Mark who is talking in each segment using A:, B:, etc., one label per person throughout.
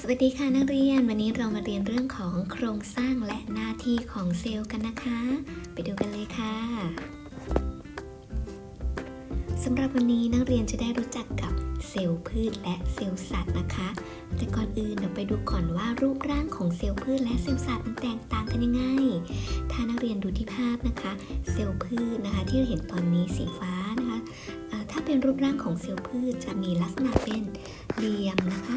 A: สวัสดีค่ะนักเรียน วันนี้เรามาเรียนเรื่องของโครงสร้างและหน้าที่ของเซลล์กันนะคะ ไปดูกันเลยค่ะสำหรับวันนี้นักเรียนจะได้รู้จักกับเซลล์พืชและเซลล์สัตว์นะคะ แต่ก่อนอื่นเราไปดูก่อนว่ารูปร่างของเซลล์พืชและเซลล์สัตว์มันแตกต่างกันยังไง ถ้านักเรียนดูที่ภาพนะคะ เซลล์พืชนะคะที่เราเห็นตอนนี้สีฟ้านะคะ ถ้าเป็นรูปร่างของเซลล์พืชจะมีลักษณะเป็นเหลี่ยมนะคะ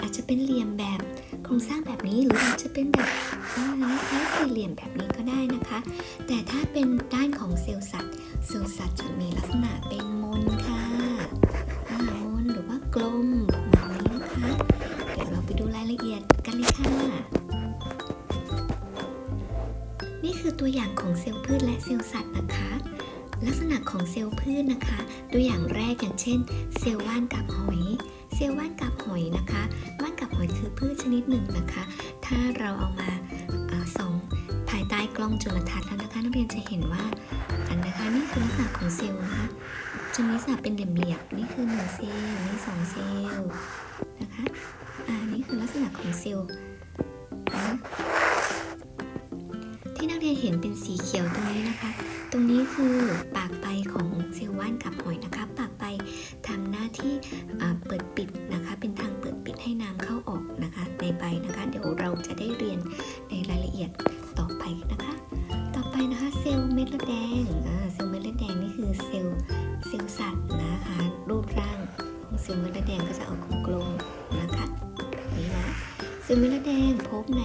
A: อาจจะเป็นเหลี่ยมแบบโครงสร้างแบบนี้หรืออาจจะเป็นแบบอ่าคล้ายสี่เหลี่ยมแบบนี้ก็ได้นะคะ แต่ถ้าเป็นด้านของเซลล์สัตว์เซลล์สัตว์จะมีลักษณะเป็นมนค่ะมนหรือว่ากลมแบบนี้นะคะเดี๋ยวเราไปดูรายละเอียดกันเลยค่ะนี่คือตัวอย่างของเซลล์พืชและเซลล์สัตว์นะคะ ลักษณะของเซลล์พืชนะคะ ตัวอย่างแรกอย่างเช่น เซลล์ว่านกับหอย เซลล์ว่านกับหอยนะคะว่านกับหอยคือพืชชนิดหนึ่งนะคะ ถ้าเราเอามาส่องภายใต้กล้องจุลทรรศน์แล้วนะคะนักเรียนจะเห็นว่าอันนะคะนี่คือลักษณะของเซลล์นะคะจะมีลักษณะเป็นเหลี่ยมๆนี่คือหนึ่งเซลล์นี่สองเซลล์นะคะอ่านี่คือลักษณะของเซลล์ ที่นักเห็นเป็นสีเขียวตรงนี้นะคะ ตรงนี้คือปากใบของเซลล์ว่านกับหอยนะคะ ปากใบทำหน้าที่เปิดปิดนะคะ เป็นทางเปิดปิดให้น้ำเข้าออกนะคะ ในใบนะคะ เดี๋ยวเราจะได้เรียนในรายละเอียดต่อไปนะคะ ต่อไปนะคะเซลล์เม็ดเลือดแดงเซลล์เม็ดเลือดแดงนี่คือเซลล์เซลล์สัตว์นะคะ รูปร่างของเซลล์เม็ดเลือดแดงก็จะออกกลมๆนะคะนี้นะเซลล์เม็ดเลือดแดงพบใน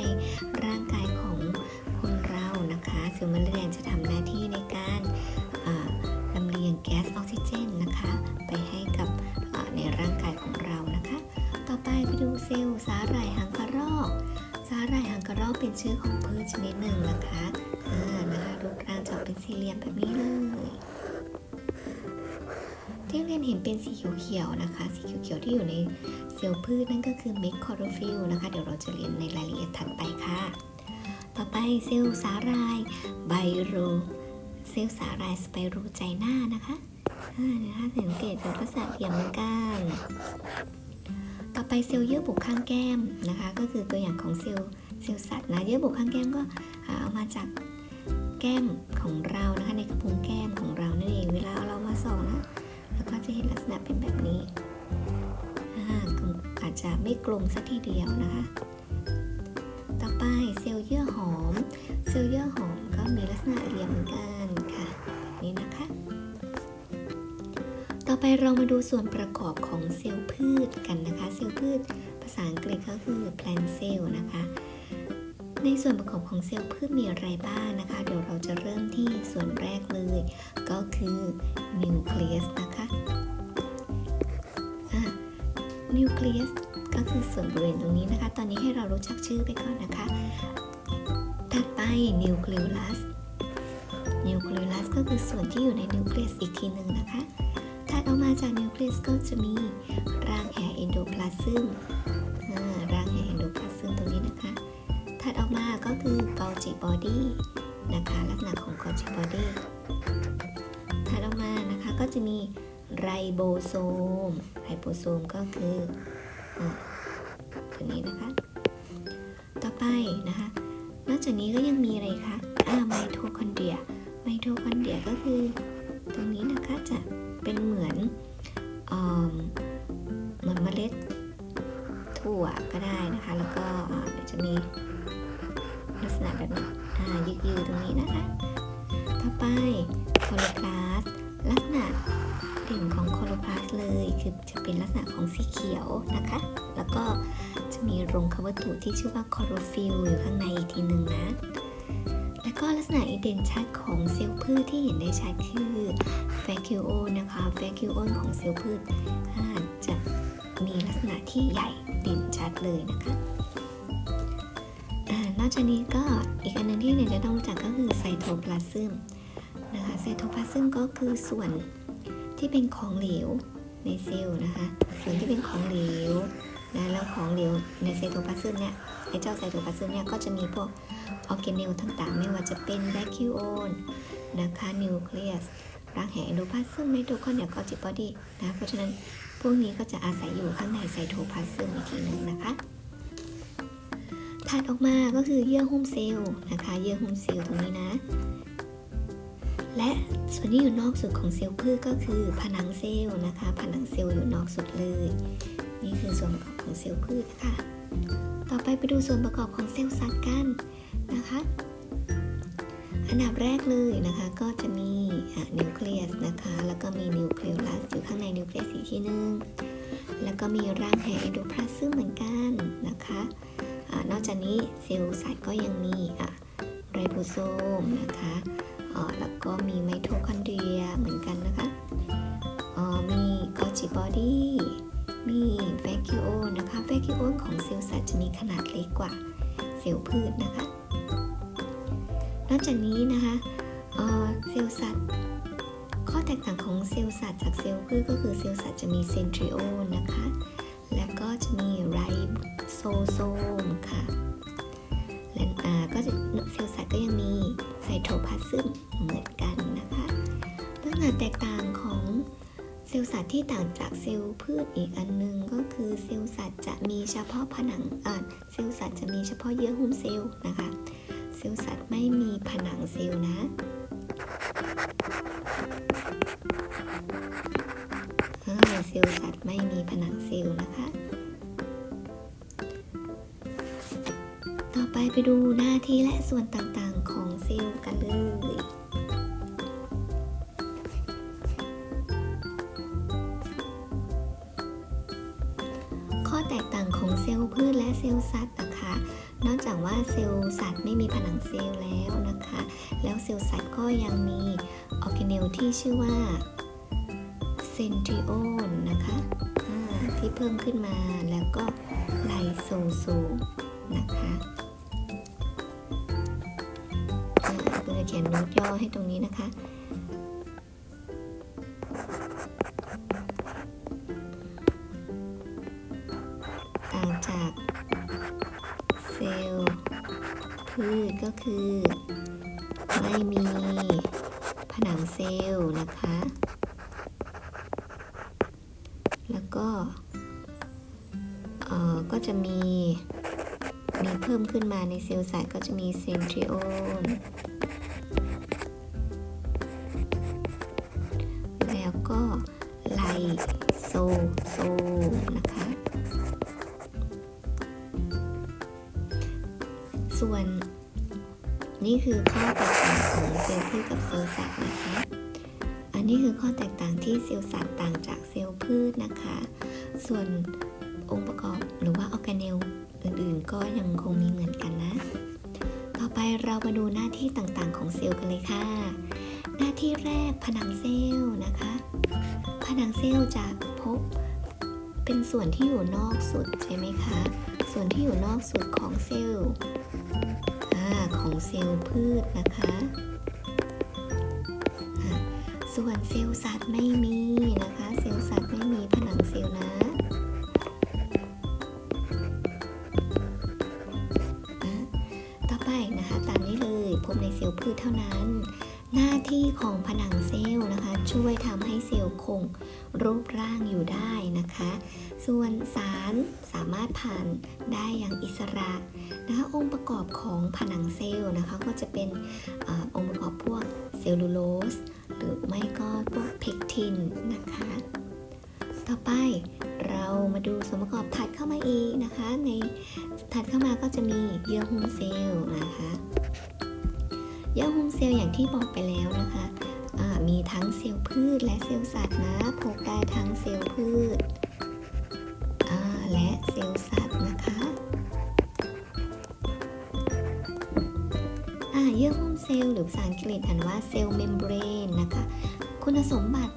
A: คะเซลล์เม็ดเลือดแดงจะทำหน้าที่ในการอ่าลำเลียงแก๊สออกซิเจนนะคะ ไปให้กับในร่างกายของเรานะคะ ต่อไปไปดูเซลล์สาหร่ายหางกระรอก สาหร่ายหางกระรอกเป็นชื่อของพืชชนิดหนึ่งนะคะอ่านะคะรูปร่างจะออกเป็นสี่เหลี่ยมแบบนี้เลยที่เรียนเห็นเป็นสีเขียวๆนะคะ สีเขียวๆที่อยู่ในเซลล์พืชนั่นก็คือเมคคอโรฟิลนะคะ เดี๋ยวเราจะเรียนในรายละเอียดถัดไปค่ะ ต่อไปเซลล์สาหร่ายไบโร เซลล์สาหร่ายสไปรูไจหน่านะคะนะคะสังเกตเป็นลักษณะเหี่ยมเหมือนกันต่อไปเซลล์เยื่อบุข้างแก้มนะคะ ก็คือตัวอย่างของเซลล์เซลล์สัตว์นะเยื่อบุข้างแก้มก็เอามาจากแก้มของเรานะคะ ในกระพุ้งแก้มของเรานั่นเองเวลาเรามาส่องนะแล้วก็จะเห็นลักษณะเป็นแบบนี้อาจจะไม่กลมสักทีเดียวนะคะ ไปเซลล์เยื่อหอม เซลล์เยื่อหอมก็มีลักษณะเหลี่ยมเหมือนกันค่ะแบบนี้นะคะ ต่อไปเรามาดูส่วนประกอบของเซลล์พืชกันนะคะ เซลล์พืช ภาษาอังกฤษก็คือ plant cell นะคะ ในส่วนประกอบของเซลล์พืชมีอะไรบ้างนะคะ เดี๋ยวเราจะเริ่มที่ส่วนแรกเลย ก็คือนิวเคลียสนะคะนิวเคลียส ก็คือส่วนบริเวณตรงนี้นะคะ ตอนนี้ให้เรารู้จักชื่อไปก่อนนะคะ ถัดไปนิวเคลียลัสนิวเคลียลัสก็คือส่วนที่อยู่ในนิวเคลียสอีกทีหนึ่งนะคะถัดออกมาจากนิวเคลียสก็จะมีร่างแห่เอนโดพลาซึมอ่าร่างแห่เอนโดพลาซึมตรงนี้นะคะ ถัดออกมาก็คือกอจิบอดี้นะคะลักษณะของกอจิบอดี้ถัดออกมานะคะก็จะมีไรโบโซม ไรโบโซมก็คือ ตัวนี้นะคะ ต่อไปนะคะ นอกจากนี้ก็ยังมีอะไรคะอ่าไมโทคอนเดรีย ไมโทคอนเดรียก็คือตรงนี้นะคะจะเป็นเหมือนเหมือนเมล็ดถั่วก็ได้นะคะ แล้วก็จะมีลักษณะแบบนี้ยืดๆตรงนี้นะคะ ต่อไปโคลพลาสต์ลักษณะ เด่นของโคโลพลาสต์เลยคือจะเป็นลักษณะของสีเขียวนะคะ แล้วก็จะมีโรงควัตถุที่ชื่อว่าคลอโรฟิลอยู่ข้างในอีกทีหนึ่งนะ แล้วก็ลักษณะอีเด่นชัดของเซลล์พืชที่เห็นได้ชัดคือแฟคิโอนะคะแฟคิโอนของเซลล์พืชอาจะมีลักษณะที่ใหญ่เด่นชัดเลยนะคะนอกจากนี้ก็อีกอันหนึงที่เนี่ยจะต้องรู้จักก็คือไซโทพลาซึมนะคะไซโทพลาซึมก็คือส่วน ที่เป็นของเหลวในเซลล์นะคะ ส่วนที่เป็นของเหลวนะแล้วของเหลวในไซโทพลาซึมเนี่ยไอเจ้าไซโทพลาซึมเนี่ยก็จะมีพวกออร์แกเนลต่างๆ ไม่ว่าจะเป็นแบคคิโอนนะคะนิวเคลียสรักแห่เอนโดพลาซึมไมโทคอนเดรียกอจิบอดีนะเพราะฉะนั้นพวกนี้ก็จะอาศัยอยู่ข้างในไซโทพลาสมอีกทีหนึ่งนะคะถัดออกมาก็คือเยื่อหุ้มเซลล์นะคะ เยื่อหุ้มเซลล์ตรงนี้นะ และส่วนที่อยู่นอกสุดของเซลล์พืชก็คือผนังเซลล์นะคะ ผนังเซลล์อยู่นอกสุดเลย นี่คือส่วนประกอบของเซลล์พืชนะคะ ต่อไปไปดูส่วนประกอบของเซลล์สัตว์กันนะคะ อันดับแรกเลยนะคะก็จะมีนิวเคลียสนะคะ แล้วก็มีนิวเคลียรัสอยู่ข้างในนิวเคลียสอีกทีนึง แล้วก็มีร่างแห่เอโดพลาซึมเหมือนกันนะคะอานอกจากนี้เซลล์สัตว์ก็ยังมีไรโบโซมนะคะ แล้วก็มีไมโทคอนเดรียเหมือนกันนะคะมีกอจิบอดี้มีแวคิโอนะคะแวคิโอของเซลล์สัตว์จะมีขนาดเล็กกว่าเซลล์พืชนะคะ นอกจากนี้นะคะเซลล์สัตว์ ข้อแตกต่างของเซลล์สัตว์จากเซลล์พืชก็คือเซลล์สัตว์จะมีเซนทริโอนะคะ แล้วก็จะมีไรโซโซมค่ะ ก็จะเซลล์สัตว์ก็ยังมีไซโทพลาซึมเหมือนกันนะคะลักษณะแตกต่างของเซลล์สัตว์ที่ต่างจากเซลล์พืชอีกอันหนึงก็คือเซลล์สัตว์จะมีเฉพาะผนังเซลล์สัตว์จะมีเฉพาะเยื่อหุ้มเซลล์นะคะเซลล์สัตว์ไม่มีผนังเซลล์นะเซลล์สัตว์ไม่มีผนังเซลล์นะคะ ไปดูหน้าที่และส่วนต่างๆของเซลล์กันเลยข้อแตกต่างของเซลล์พืชและเซลล์สัตว์นะคะ นอกจากว่าเซลล์สัตว์ไม่มีผนังเซลล์แล้วนะคะ แล้วเซลล์สัตว์ก็ยังมีออร์แกเนลที่ชื่อว่าเซนทริโอนนะคะที่เพิ่มขึ้นมาแล้วก็ไลโซโซนะคะ ขียนโน้ตย่อให้ตรงนี้นะคะ ต่างจากเซลล์พืชก็คือ ไม่มีผนังเซลล์นะคะ แล้วก็ก็จะมีมีเพิ่มขึ้นมาในเซลล์สัตว์ก็จะมีเซนทริโอน ล์สัตว์นะคะ อันนี้คือข้อแตกต่างที่เซลล์สัตว์ต่างจากเซลล์พืชนะคะ ส่วนองค์ประกอบหรือว่าออร์แกเนลอื่นๆ ก็ยังคงมีเหมือนกันนะ ต่อไปเรามาดูหน้าที่ต่างๆ ของเซลล์กันเลยค่ะ หน้าที่แรกผนังเซลล์นะคะ ผนังเซลล์จะพบเป็นส่วนที่อยู่นอกสุดใช่ไหมคะ ส่วนที่อยู่นอกสุดของเซลล์ของเซลล์พืชนะคะ ส่วนเซลล์สัตว์ไม่มีนะคะ เซลล์สัตว์ไม่มีผนังเซลล์นะอ่าต่อไปนะคะตามนี้เลยพบในเซลล์พืชเท่านั้น ที่ของผนังเซลล์นะคะ ช่วยทำให้เซลล์คงรูปร่างอยู่ได้นะคะ ส่วนสารสามารถผ่านได้อย่างอิสระนะคะองค์ประกอบของผนังเซลล์นะคะ ก็จะเป็นอองค์ประกอบพวกเซลลูโลสหรือไม่ก็พวกเพกทินนะคะ ต่อไปเรามาดูส่วนประกอบถัดเข้ามาอีกนะคะ ในถัดเข้ามาก็จะมีเยื่อหุ้มเซลล์นะคะ เยื่อหุ้มเซลล์อย่างที่บอกไปแล้วนะคะมีทั้งเซลล์พืชและเซลล์สัตว์นะพบได้ทั้งเซลล์พืชและเซลล์สัตว์นะคะเยื่อหุ้มเซลล์หรือภาษาอังกฤษอ่านว่าเซลล์เมมเบรนนะคะ คุณสมบัติ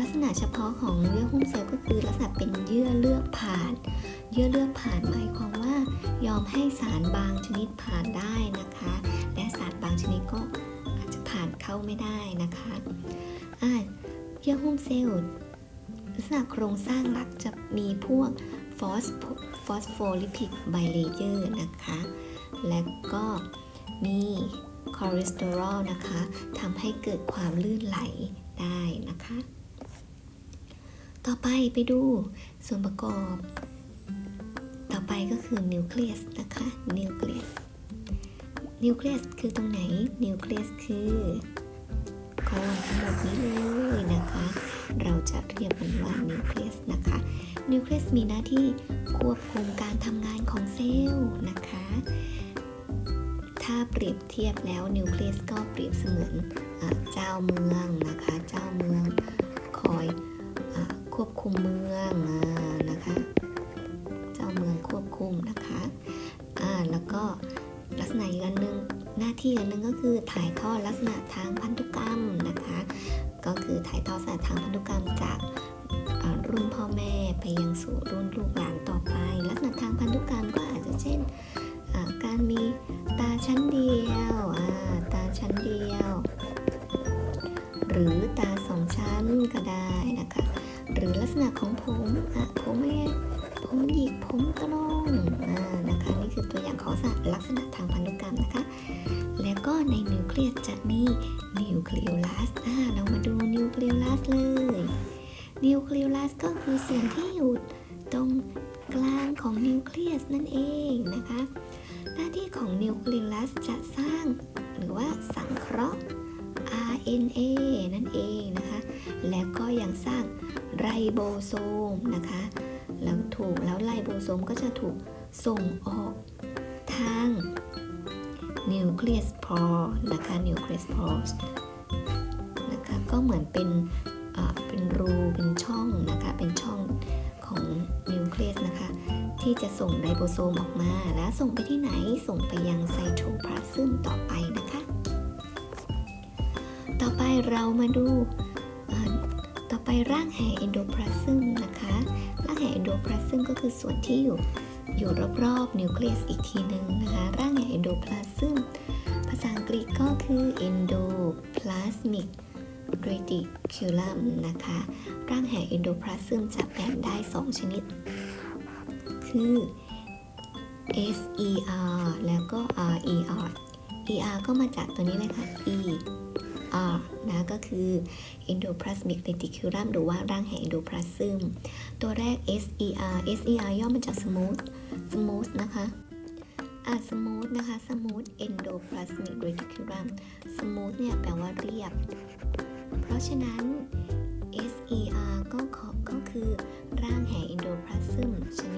A: ลักษณะเฉพาะของเยื่อหุ้มเซลล์ก็คือลักษณะเป็นเยื่อเลือกผ่าน ยื่อเลือกผ่านหมายความว่า ยอมให้สารบางชนิดผ่านได้นะคะ และสารบางชนิดก็อาจจะผ่านเข้าไม่ได้นะคะอ่าเยื่อหุ้มเซลล์ลักษณะโครงสร้างหลักจะมีพวกฟอสฟอสโฟลิพิดไบเลเยอร์นะคะ และก็มีคอเลสเตอรอลนะคะทำให้เกิดความลื่นไหลได้นะคะ ต่อไปไปดูส่วนประกอบ ก็คือนิวเคลียสนะคะนิวเคลียสนิวเคลียสคือตรงไหนนิวเคลียสคือกอนทั้งหมดนี้เลยนะคะ เราจะเรียกมันว่านิวเคลียสนะคะ นิวเคลียสมีหน้าที่ควบคุมการทำงานของเซลล์นะคะ ถ้าเปรียบเทียบแล้วนิวเคลียสก็เปรียบเสมือนอเจ้าเมืองนะคะ เจ้าเมืองคอยอควบคุมเมืองอนะคะ มืองควบคุมนะคะอ่าแล้วก็ลักษณะอีกอันหนึงหน้าที่อันหนึงก็คือถ่ายทอดลักษณะทางพันธุกรรมนะคะ ก็คือถ่ายทอดลักษณะทางพันธุกรรมจากรุ่นพ่อแม่ไปยังสู่รุ่นลูกหลานต่อไป ลักษณะทางพันธุกรรมก็อาจจะเช่นการมีตาชั้นเดียว ตาชั้นเดียว หรือ ของนิวเคลียลัสจะสร้าง หรือว่าสังเคราะห์ RNA นั่นเองนะคะ และก็ยังสร้างไรโบโซมนะคะ แล้วถูกแล้วไรโบโซมก็จะถูกส่งออกทางนิวเคลียสพอร์นะคะนิวเคลียสพอร์นะคะก็เหมือนเป็นเป็นรูเป็นช่องนะคะเป็นช่องของนิวเคลียสนะคะ ที่จะส่งไรโบโซมออกมา แล้วส่งไปที่ไหนส่งไปยังไซโทพลาซึมต่อไปนะคะ ต่อไปเรามาดูต่อไปร่างแห่เอนโดพลาซึมนะคะ ร่างแห่เอนโดพลาซึมก็คือส่วนที่อยู่อยู่รอบๆนิวเคลียสอีกทีหนึ่งนะคะ ร่างแห่เอนโดพลาซึมภาษาอังกฤษก็คือ endoplasmic reticulum นะคะ ร่างแห่เอนโดพลาซึมจะแบ่งได้ 2 ชนิด คือ SER แล้วก็ RER ER ก็มาจากตัวนี้เลยค่ะ E R นะก็คือ endoplasmic reticulum หรือว่าร่างแห่ง endoplasm ตัวแรก SER SER ย่อมาจาก smooth smooth นะคะอะ smooth นะคะ smooth endoplasmic reticulum smooth เนี่ยแปลว่าเรียบ เพราะฉะนั้น SER ก็ก็คือร่างแห่ง endoplasm ชนิด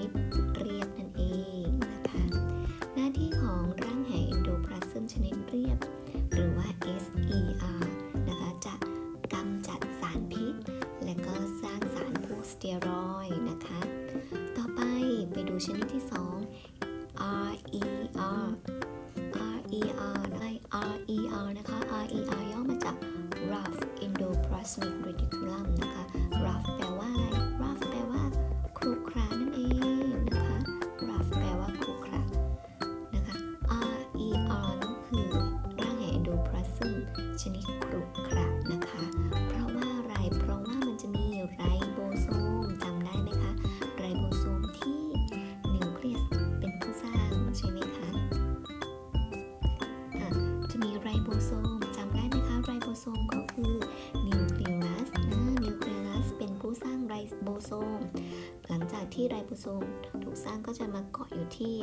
A: ที่ไรโบโซมถูกสร้างก็จะมาเกาะอยู่ที่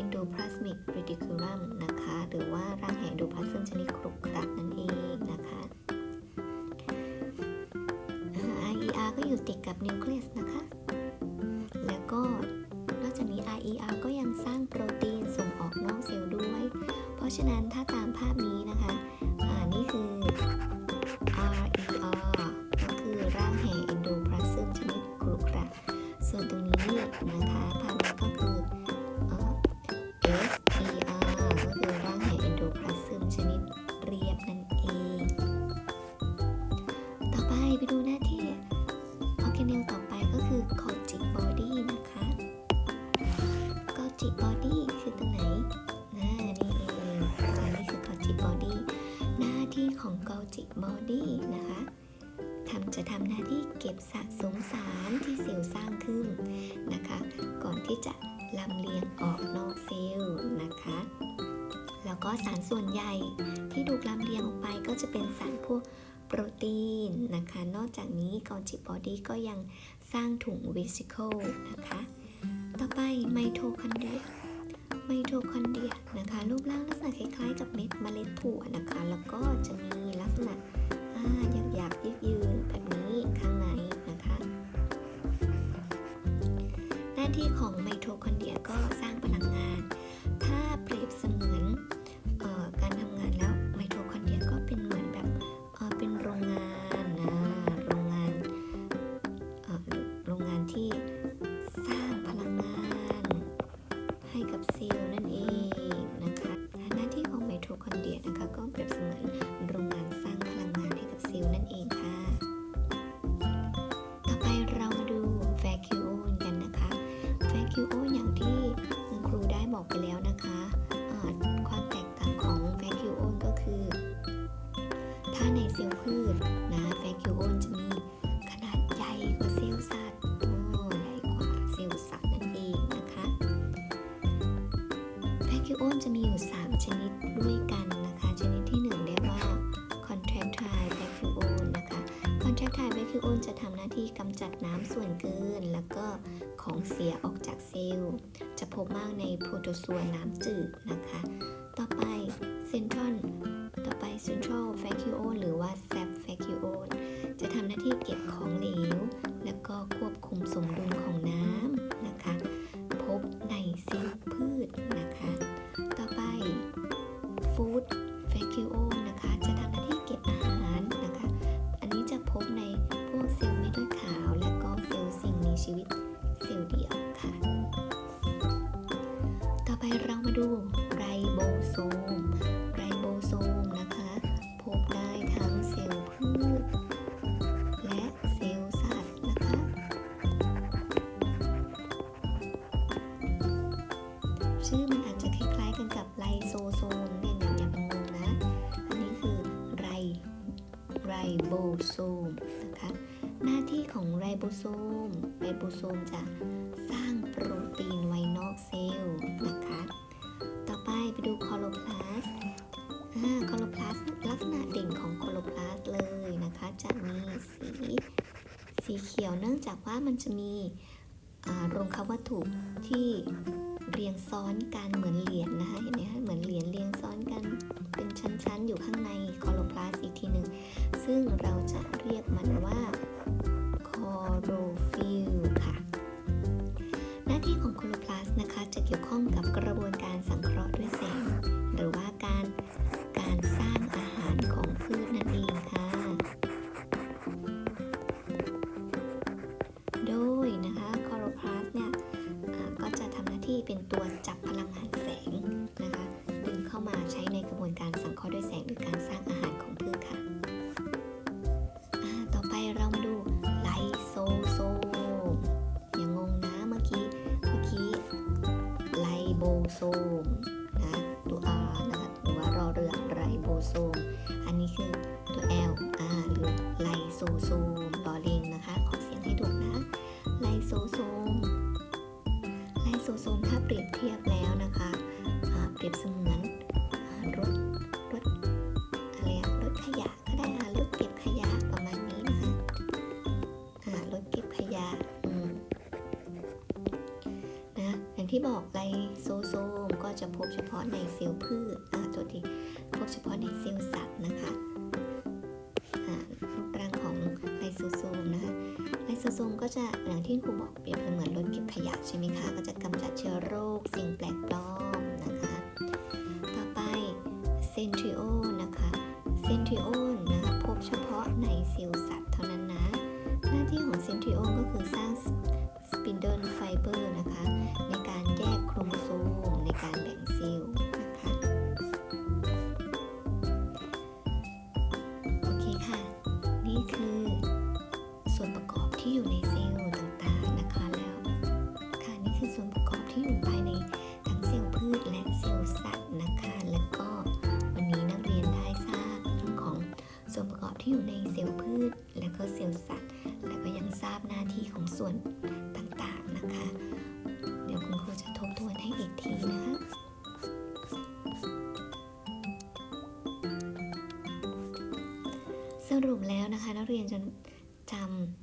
A: endoplasmic reticulum นะคะ หรือว่าร่างแห่ endoplasm ชนิดครุขระนั่นเองนะคะ RER ก็อยู่ติดกับนิวเคลียสนะคะ แล้วก็นอกจากนี้ RER ก็ยังสร้างโปรตีนส่งออกนอกเซลล์ด้วย เพราะฉะนั้น ที่ของ Golgi body นะคะทำจะทำหน้าที่เก็บสะสมสารที่เซลล์สร้างขึ้นนะคะ ก่อนที่จะลำเลียงออกนอกเซลล์นะคะ แล้วก็สารส่วนใหญ่ที่ถูกลำเลียงออกไปก็จะเป็นสารพวกโปรตีนนะคะ นอกจากนี้กอนจิบอดี้ก็ยังสร้างถุงเวสิเคิลนะคะ ต่อไปไมโทคอนเดรีย ไมโทคอนเดรียนะคะรูปร่างลักษณะคล้ายๆ กับเม็ดเมล็ดถั่วนะคะ แล้วก็จะมีลักษณะอ่าหยาบๆยืดยืดๆแบบนี้ข้างในนะคะ หน้าที่ของไมโทคอนเดรียก็สร้าง จะมีอยู่ 3 ชนิดด้วยกันนะคะ ชนิดที่ 1 เรียกว่า contractile vacuole นะคะ contractile vacuole จะทำหน้าที่กำจัดน้ำส่วนเกิน แล้วก็ของเสียออกจากเซลล์ จะพบมากในโปรโตซัวน้ำจืดนะคะ ต่อไป central ต่อไป central vacuole หรือว่า sap vacuole โบโซมไรโบโซมจะสร้างโปรตีนไว้นอกเซลล์นะคะ ต่อไปไปดูคอโลพลาสต์อ่าคอโลพลาสลักษณะเด่นของคอโลพลาสต์เลยนะคะ จะมีสีสีเขียวเนื่องจากว่ามันจะมีโรงคับวัตถุที่เรียงซ้อนกันเหมือนเหรียญนะคะเห็นไหมคะเหมือนเหรียญเรียงซ้อนกันเป็นชั้นๆ อยู่ข้างในคอโลพลาสต์อีกทีหนึ่งซึ่งเราจะ ที่เป็นตัวจับพลังงานแสงนะคะ ดึงเข้ามาใช้ในกระบวนการสังเคราะห์ด้วยแสงหรือการสร้าง ยะก็ได้ค่ะรถเก็บขยะประมาณนี้นะคะอ่ารถเก็บขยะนะอย่างที่บอกไลโซโซมก็จะพบเฉพาะในเซลล์พืชอ่าตัวที่พบเฉพาะในเซลล์สัตว์นะคะรูปร่างของไลโซโซมนะคะไลโซโซมก็จะอย่างที่ครูบอกเปรียบเสมือนรถเก็บขยะใช่ไหมคะก็จะกำจัดเชื้อโรค รุปแล้วนะคะ นักเรียนจะจ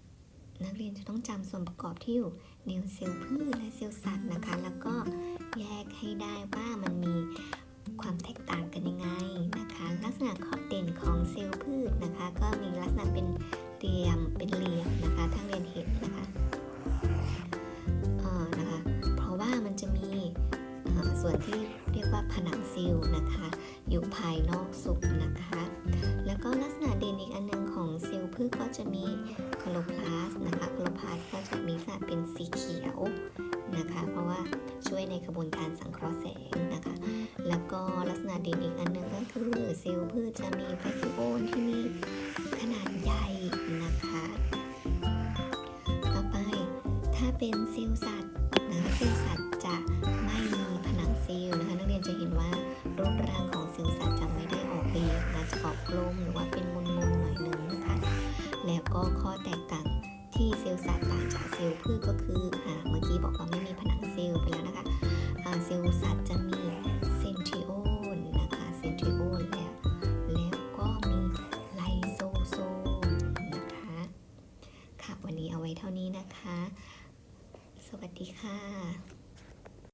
A: ำนักเรียนจะต้องจำส่วนประกอบที่อยู่ในเซลล์พืชและเซลล์สัตว์นะคะ แล้วก็แยกให้ได้ว่ามันมีความแตกต่างกันยังไงนะคะ ลักษณะขอเด่นของเซลล์พืชนะคะ ก็มีลักษณะเป็นเหลี่ยมเป็นเหลี่ยมนะคะถ้าเรียนเห็นนะคะ ส่วนที่เรียกว่าผนังเซลล์นะคะ อยู่ภายนอกสุดนะคะ แล้วก็ลักษณะเด่นอีกอันหนึงของเซลล์พืชก็จะมีคลโพลาส์นะคะคลโพลาสก็จะมีลักษณะเป็นสีเขียวนะคะ เพราะว่าช่วยในกระบวนการสังเคราะห์แสงนะคะ แล้วก็ลักษณะเด่นอีกอันหนึงก็คือเซลล์พืชจะมีแฟคิโอนที่มีขนาดใหญ่นะคะ ต่อไปถ้าเป็นเซลล์สั